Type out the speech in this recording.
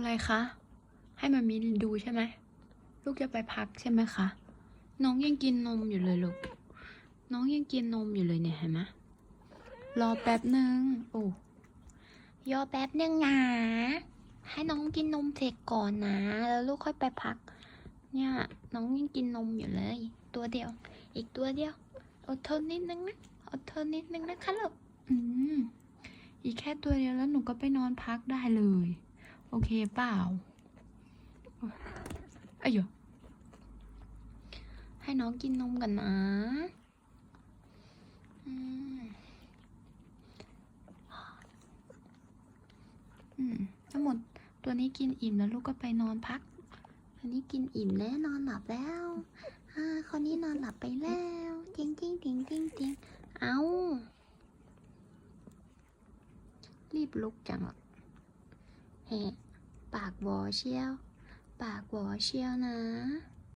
อะไรคะ ให้มันมีดูใช่ไหม ลูกจะไปพักใช่ไหมคะ น้องยังกินนมอยู่เลยลูก น้องยังกินนมอยู่เลยเนี่ยเห็นไหมรอแป๊บหนึ่งโอ้ยอแป๊บหนึ่งนะให้น้องกินนมเสร็จก่อนนะ แล้วลูกค่อยไปพัก เนี่ย น้องยังกินนมอยู่เลย ตัวเดียว อีกตัวเดียว อดทนนิดนึงนะ อดทนนิดนึงนะคะลูก อืม อีกแค่ตัวเดียวแล้วหนูก็ไปนอนพักได้เลย โอเคเปล่าอ้ยโยให้น้องกินนมกันนะอืมทั้งหมดตัวนี้กินอิ่มแล้วลูกก็ไปนอนพัก อันนี้กินอิ่มแล้วนอนหลับแล้วอ่าคนนี้นอนหลับไปแล้วจริงจริงจริงจริงจริงเอารีบลุกจังหรอ ปากบอเชียว ปากบอเชียวนะ